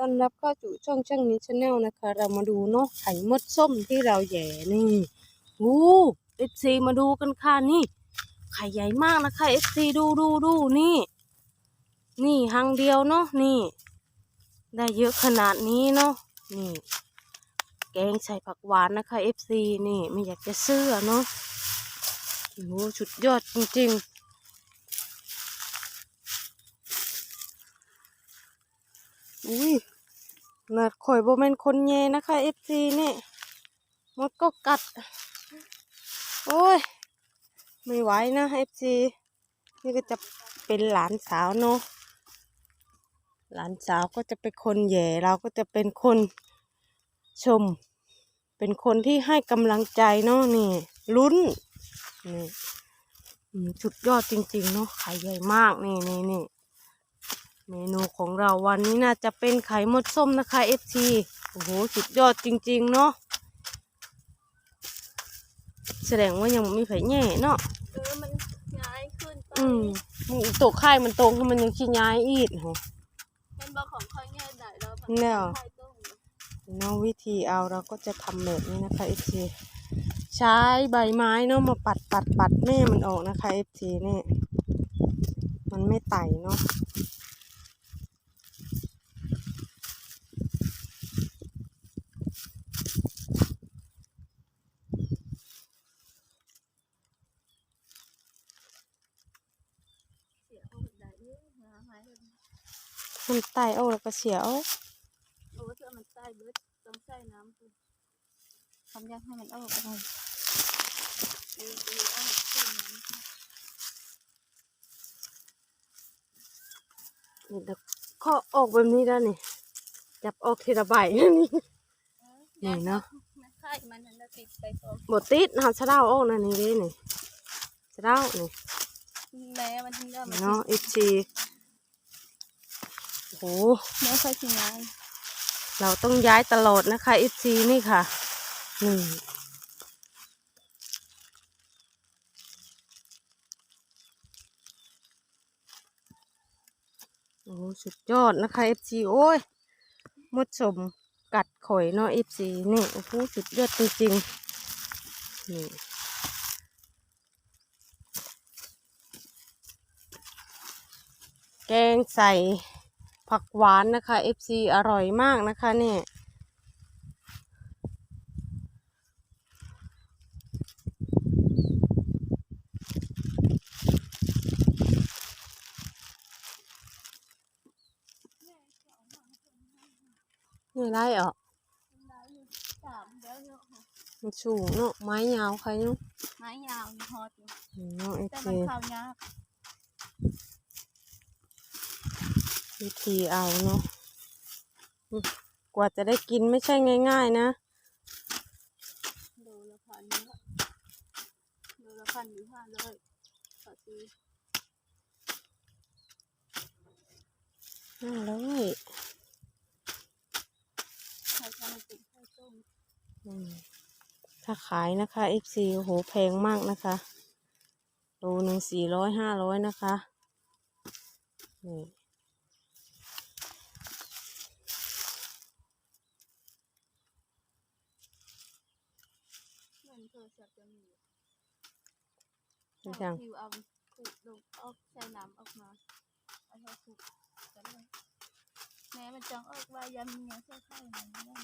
ต้อนรับเข้าสู่ช่องช่างนี้ชาแนลนะคะ เรามาดูเนาะไข่มดส้มที่เราแย่นี่โอ้เอฟซีมาดูกันค่ะนี่ ไข่ใหญ่มากนะคะเอฟซีดูดูดูนี่ นี่หังเดียวเนาะนี่ ได้เยอะขนาดนี้เนาะนี่ แกงใส่ผักหวานนะคะเอฟซีนี่ไม่อยากจะเสื้อเนาะโอ้สุดยอดจริงๆ อุ้ยหนาดข่อยโบแมนคนแย่นะคะเอฟซีนี่มดก็กัด โอ้ย ไม่ไหวนะเอฟซีนี่ก็จะเป็นหลานสาวเนาะหลานสาวก็จะเป็นคนแย่เราก็จะเป็นคนชม เป็นคนที่ให้กำลังใจเนาะนี่ลุ้นนี่สุดยอดจริง ๆ เนาะไข่ใหญ่มากนี่นี่นี่ เมนูของเราวันนี้น่าจะเป็นไข่มดส้มนะคะ FT โอ้โห สุดยอดจริง ๆ เนาะแสดงว่ายังบ่มีไผแง่เนาะเออมันย้ายขึ้นไปอืมมันตกไข่มันตรงคือมันยังขี้ย้ายอีกโหมันบอกของค่อยง่ายได้แล้วแน่ค่อยต้องเนาะวิธีเอาเราก็จะทำแบบนี้นะคะ FT ใช้ใบไม้เนาะมาปัดปัดปัดแม่มันออกนะคะ FT นี่มันไม่ไต่เนาะ เสียเอาได้เยอะนะหายเลย มันไต่ออกแล้วก็เสียวโอ้เธอมันใส่เบิดต้องใส่น้ำคุณทำยากให้มันออกไปดีดีเอาขึ้นน้ำนี่เดี๋ยวข้อออกแบบนี้ได้นี่จับออกทีละใบนี่นี่เนาะมันไข่มันนั่นน่ะติดไปตรงบติดเอาชะเดาออกนั่นนี่เด้นี่ชะเดานี่แม้มันถึงได้มันเนาะอีชีโอ้ โหแม้ค่อยสิงานเราต้องย้ายตลอดนะคะอีชีนี่ค่ะนี่โอ้สุดยอดนะคะเอฟซีโอ้ยมดสมกัดข่อยเนาะเอฟซีนี่โอ้โหสุดยอดจริงๆนี่แกงใส่ ผักหวานนะคะ FC อร่อยมากนะคะเนี่ยนี่ไรอะสามเดี๋ยวเนาะมันสูงเนาะไม้ยาวใครเนาะไม้ยาวอยู่ฮอดอยู่นี่เนาะแต่ FC มันเข้ายาก วิธีเอาเนาะอืมกว่าจะได้กินไม่ใช่ง่าย ๆ นะโลละพันเนาะโลละพันหรือห้าร้อยต่อปีน่าเลยใครทำมันติดไข่ต้มอืมถ้าขายนะคะ FC โอ้โหแพงมากนะคะโลหนึ่งสี่ร้อยห้าร้อยนะคะนี่ คือนโทรศัพท์จะมีนี่จังคิวเอาถูกลงออกใช้น้ำออกมาเอาเท่าถูกกันเลยแม้มันจังออกว่ายันเมียใส่ไข่มันไม่ได้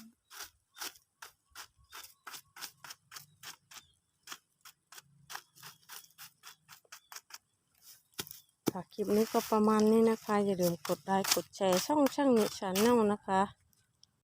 ค่ะคลิปนี้ก็ประมาณนี้นะคะ อย่าลืมกดไลค์กดแชร์ช่องช่างนิชาแนลนะคะ